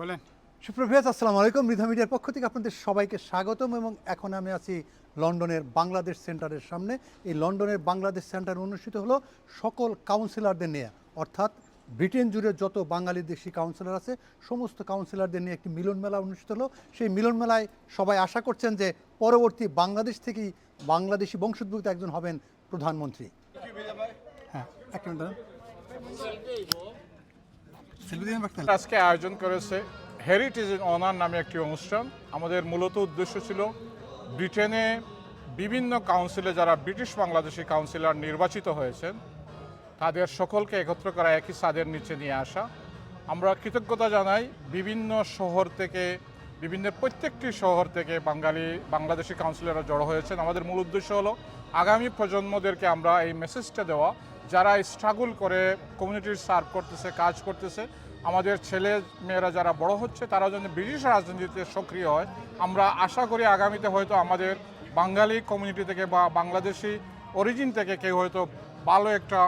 বলেন। সুপ্রভাত আসসালামু আলাইকুম। মৃধা মিডিয়ার পক্ষ থেকে আপনাদের সবাইকে স্বাগতম এবং এখন আমি আছি লন্ডনের বাংলাদেশ সেন্টারের সামনে। এই লন্ডনের বাংলাদেশ সেন্টার অনুষ্ঠিত হলো সকল কাউন্সিলরদের নিয়ে। অর্থাৎ ব্রিটেন জুড়ে যত বাঙালি দেশি কাউন্সিলর আছে সমস্ত কাউন্সিলরদের নিয়ে একটি মিলন মেলা অনুষ্ঠিত হলো। সেই মিলন মেলায় সবাই আশা করছেন যে পরবর্তী বাংলাদেশ থেকেই বাংলাদেশি বংশোদ্ভূত একজন হবেন প্রধানমন্ত্রী। হ্যাঁ এক মিনিট আজকে আয়োজন করেছে হেরিটেজ ইন অনার নামে একটি অনুষ্ঠান। আমাদের মূলত উদ্দেশ্য ছিল ব্রিটেনে বিভিন্ন কাউন্সিলে যারা ব্রিটিশ বাংলাদেশি কাউন্সিলর নির্বাচিত হয়েছেন, তাদের সকলকে একত্র করা একই ছাদের নিচে নিয়ে আসা। আমরা কৃতজ্ঞতা জানাই বিভিন্ন শহর থেকে, বিভিন্ন প্রত্যেকটি শহর থেকে বাঙালি, বাংলাদেশি কাউন্সিলররা জড়ো হয়েছেন। আমাদের মূল উদ্দেশ্য হলো আগামী প্রজন্মদেরকে আমরা এই মেসেজটা দেওয়া যারা স্ট্রাগল করে কমিউনিটির সার্ভ করতেছে, কাজ করতেছে, আমাদের ছেলে মেয়েরা যারা বড় হচ্ছে তারা যেন ব্রিটিশ রাজনীতিতে সক্রিয় হয়। আমরা আশা করি আগামীতে হয়তো আমাদের বাঙালি কমিউনিটি থেকে বা বাংলাদেশি অরিজিন থেকে কেউ হয়তো ভালো একটা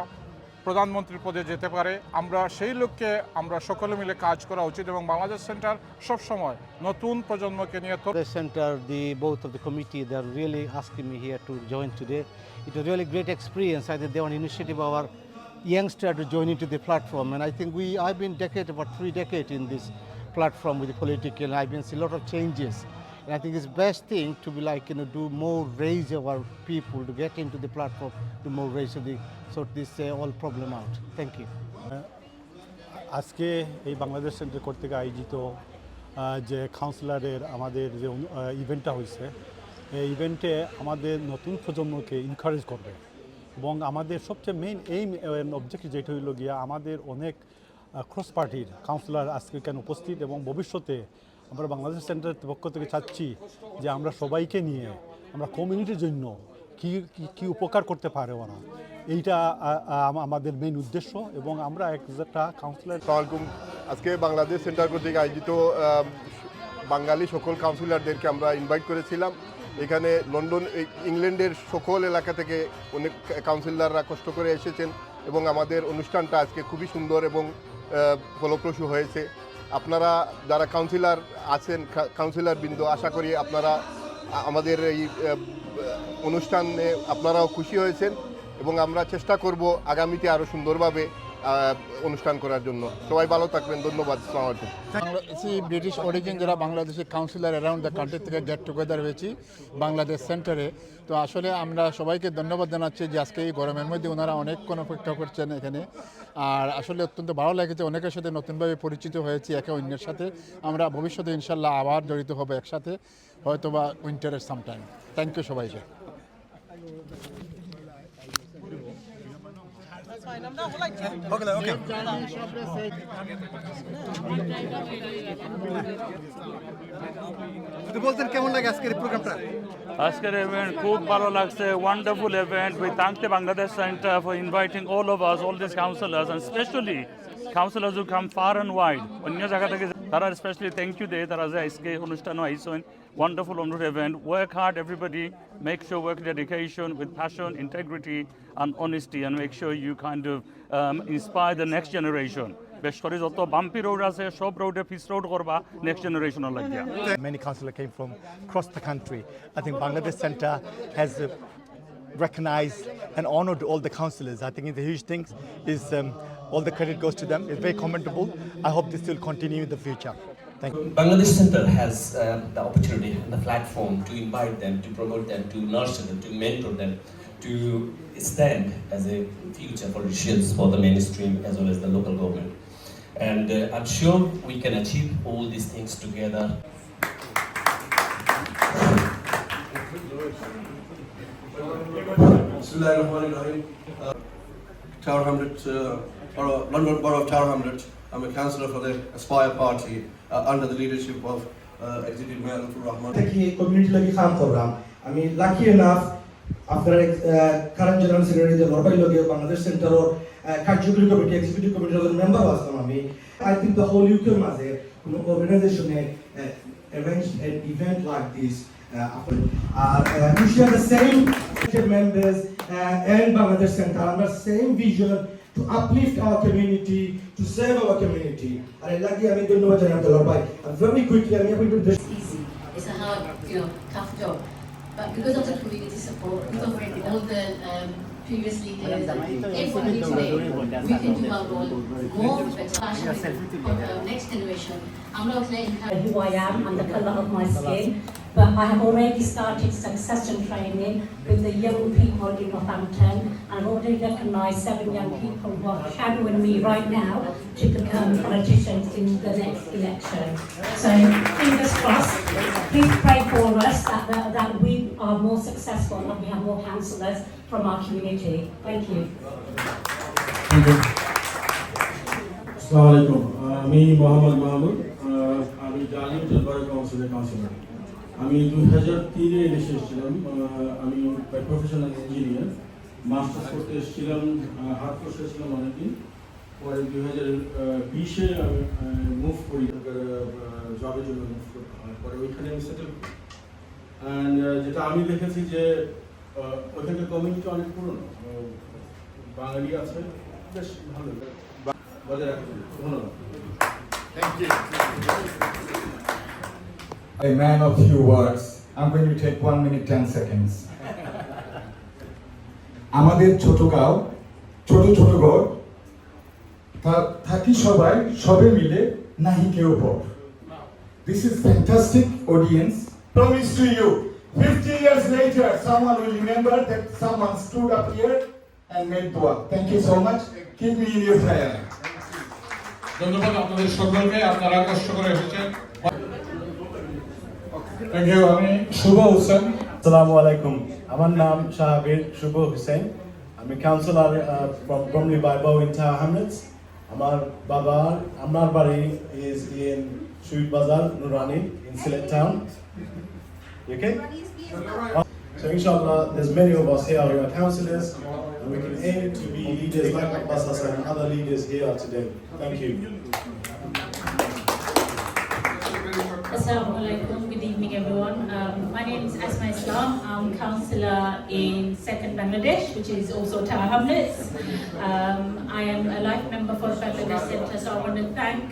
প্রধানমন্ত্রীর পদে যেতে পারে। আমরা সেই লোককে আমরা সকলে মিলে কাজ করা উচিত এবং বাংলাদেশ সেন্টার সব সময় নতুন প্রজন্মকে নিয়ে centre the both of the committee they are really asking me here to join today it was really great experience I Dewan initiative our youngster to join to the platform and I think we I been decade about three decade in this platform with political I been see lot of changes and I think it's best thing to be like you know do more raise our people to get into the platform, do more raise the sort this uh, all problem out. Thank you. আজকে এই Bangladesh centre কর্তৃক আয়োজিত আহ, যে কাউন্সিলরের আমাদের যে ইভেন্টটা হয়েছে এই ইভেন্টে আমাদের নতুন প্রজন্মকে ইনকারেজ করবে এবং আমাদের সবচেয়ে মেইন এইম অবজেক্টিভ যেটা হইল গিয়া আমাদের অনেক ক্রস পার্টির কাউন্সিলর আজকে এখানে উপস্থিত এবং ভবিষ্যতে আমরা বাংলাদেশ সেন্টারের পক্ষ থেকে চাচ্ছি যে আমরা সবাইকে নিয়ে, আমরা কমিউনিটির জন্য কি, কি- উপকার করতে পারে ওরা। এইটা আমাদের মেইন উদ্দেশ্য এবং আমরা একটা কাউন্সিলর আসসালামাইকুম আজকে বাংলাদেশ সেন্টার কর্তৃক আয়োজিত বাঙালি সকল কাউন্সিলরদেরকে আমরা ইনভাইট করেছিলাম। এখানে লন্ডন ইংল্যান্ডের সকল এলাকা থেকে অনেক কাউন্সিলররা কষ্ট করে এসেছেন এবং আমাদের অনুষ্ঠানটা আজকে খুবই সুন্দর এবং ফলপ্রসূ হয়েছে। আপনারা যারা কাউন্সিলর আছেন কাউন্সিলর বৃন্দ, আশা করি আপনারা আমাদের এই অনুষ্ঠানে আপনারাও খুশি হয়েছেন এবং আমরা চেষ্টা করব আগামীতে আরও সুন্দরভাবে অনুষ্ঠান করার জন্য। সবাই ভালো থাকবেন, ধন্যবাদ আলাইকুম। ব্রিটিশ অরিজিন যারা বাংলাদেশের কাউন্সিলর অ্যারাউন্ড দ্য কান্ট্রি থেকে গেট টুগেদার হয়েছি বাংলাদেশ সেন্টারে তো আসলে আমরা সবাইকে ধন্যবাদ জানাচ্ছি যে আজকে এই গরমের মধ্যে ওনারা অনেকক্ষণ অপেক্ষা করছেন এখানে। আর আসলে অত্যন্ত ভালো লেগেছে, অনেকের সাথে নতুনভাবে পরিচিত হয়েছি, একে অন্যের সাথে। আমরা ভবিষ্যতে ইনশাল্লাহ আবার জড়িত হব একসাথে হয়তো বা উইন্টারের সামটাইম থ্যাংক ইউ সবাইকে। ওকে ওকে তো বলতেন কেমন লাগে আজকের এই প্রোগ্রামটা আজকের ইভেন্ট খুব ভালো লাগছে wonderful event we thank the Bangladesh centre for inviting all of us all this councillors and specially councillors who come far and wide অন্য জায়গা থেকে তারা স্পেশালি থ্যাংক ইউ দে তারা যে আজকে অনুষ্ঠান আইসেন wonderful on event work hard everybody make sure work dedication with passion integrity and honesty and make sure you kind of um, inspire the next generation. Many councillors came from across the country. I think Bangladesh Centre has uh, recognized and honored all the councillors. I think it's a huge thing. Is um, all the credit goes to them. It's very commendable. I hope this will continue in the future. Thank you. Bangladesh Center has uh, the opportunity and the platform to invite them, to promote them, to nurture them, to mentor them, to stand as a future politicians for the mainstream as well as the local government. And uh, I'm sure we can achieve all these things together Bismillahirrahmanirrahim. Uh, Tower Hamlet, uh, Borough, London Borough of Tower Hamlet. I'm a councillor for the Aspire Party uh, under the leadership of uh, Executive Mayor Lutfur Rahman. থেকে community লাগি কাম করলাম আমি lucky enough আপনার current general secretary যে নরবাই লগে বাংলাদেশ সেন্টারর কার্যকরী committee executive কমিটির member আসলাম আমি আই থিঙ্ক দ্য হোল ইউকের মাঝে কোনো অর্গানাইজেশনে arrange an event like this uh, R we share the same members uh, and Bangladesh Center আমরা same vision to uplift our community, to serve our community. And I like আমি ধন্যবাদ জানাই আব্দুল্লাহ ভাই And very quickly আমি এখন একটু দেশ easy. It's a hard, you know, tough job. But because of the community support, because of all the um, previous leaders, everybody today, we can do our role more better passionate for the next generation. I'm not saying who I am and the colour of my skin, but I have already started succession training with the young people in Northampton. I've already recognised seven young people who are shadowing me right now to become politicians in the next election. So fingers crossed, please pray for us that, that, that we are more successful and we have more councillors from our community. Thank you. Thank you. Assalamu. Uh, me, Mohammed Mahmoud. Uh, I'm Italian Tilbury Council Councillor. আমি দুই হাজার তিনে দেশে এসেছিলাম আমি professional engineer masters করতে এসেছিলাম হাত কোর্স এসেছিলাম অনেকদিন। পরে দুই হাজার বিশে আমি মুভ করি জবের জন্য মুভ করি। আর পরে ওইখানে আমি সেটেল অ্যান্ড যেটা আমি দেখেছি যে ওইখানকার কমিউনিটি অনেক পুরনো। বাঙালি আছে, বেশ ভালো। বজায় রাখতে। ধন্যবাদ। A man of few words. I'm going to take one minute, ten seconds. আমাদের ছোট গাঁও ছোট ছোট ঘর থাকি সবাই সবে মিলে নাহি কেউ পর This is fantastic audience. Promise to you, 50 years later, someone will remember that someone stood up here and made dua. Thank you so much. Keep me in your prayer. ধন্যবাদ আপনাদের সকলকে আপনারা কষ্ট করে এসেছেন থ্যাংক ইউ আমি শুভ হোসেন আসসালামু আলাইকুম আমার নাম শাহাবির শুভ হুসেন আমি councillor from Bromley by Bow in Tower Hamlets আমার বাবার আমার বাড়ি is in Subid Bazar Nurani in Sylhet town okay So inshallah, there's many of us here who are councillors, and we can aim to be leaders like Abbas Hassan and other leaders here today. Thank you. Assalamu alaikum, good evening everyone. Um, my name is Asma Islam. I'm councillor in Second Bangladesh, which is also Tower Hamlets. Um, I am a life member for Bangladesh Centre, so I want to thank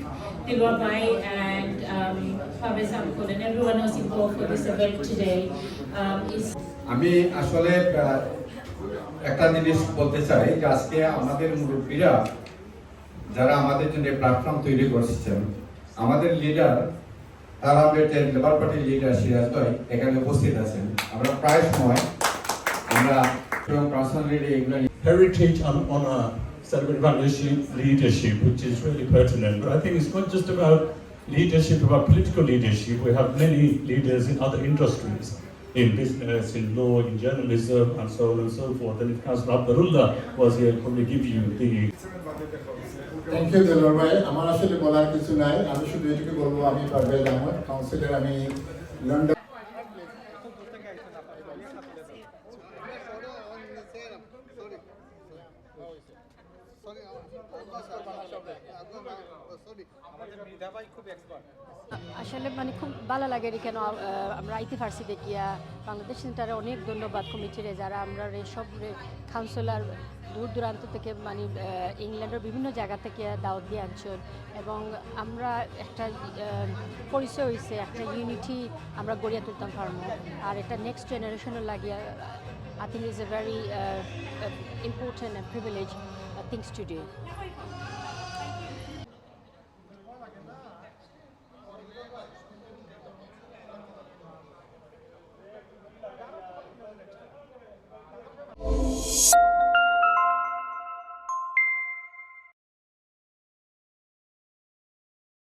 Dilwar Bhai and um, Parvez Hamkul and everyone else involved for this event today. Um, it's আমি আসলে আহ, একটা জিনিস বলতে চাই যে আজকে আমাদের মুরব্বীরা যারা আমাদের জন্য প্ল্যাটফর্ম তৈরি করছেন আমাদের লিডার তারাবেটের লেবার পার্টির লিডার সিরাজ ভাই এখানে উপস্থিত আছেন আমরা প্রায় সময় আমরা এবং পার্সোনালি এগুলো heritage and honor celebrate Bangladeshi leadership, which is really pertinent. But I think it's not just about leadership, about political leadership. We have many leaders in other industries, in business, in law, in journalism, and so on and so forth. And if Councillor Abdullah was here, probably give you the thank you Delwar ভাই আমার আসলে বলার কিছু নাই আমি শুধু এটুকু বলবো আমি পারভেজ আহমদ কাউন্সিলর আমি লন্ডন আসলে মানে খুব ভালো লাগে কেন আমরা আইতে পারছি দেখিয়া বাংলাদেশ সেন্টারে অনেক ধন্যবাদ কমিটিরে, যারা আমরা সব কাউন্সিলর দূর দূরান্ত থেকে মানে ইংল্যান্ডের বিভিন্ন জায়গা থেকে দাওয়াত দিয়ে আনছেন। এবং আমরা একটা পরিচয় হয়েছে একটা ইউনিটি আমরা গড়িয়া তুলতাম পারব আর এটা নেক্সট জেনারেশনও লাগিয়া I think is a very important and privilege things to do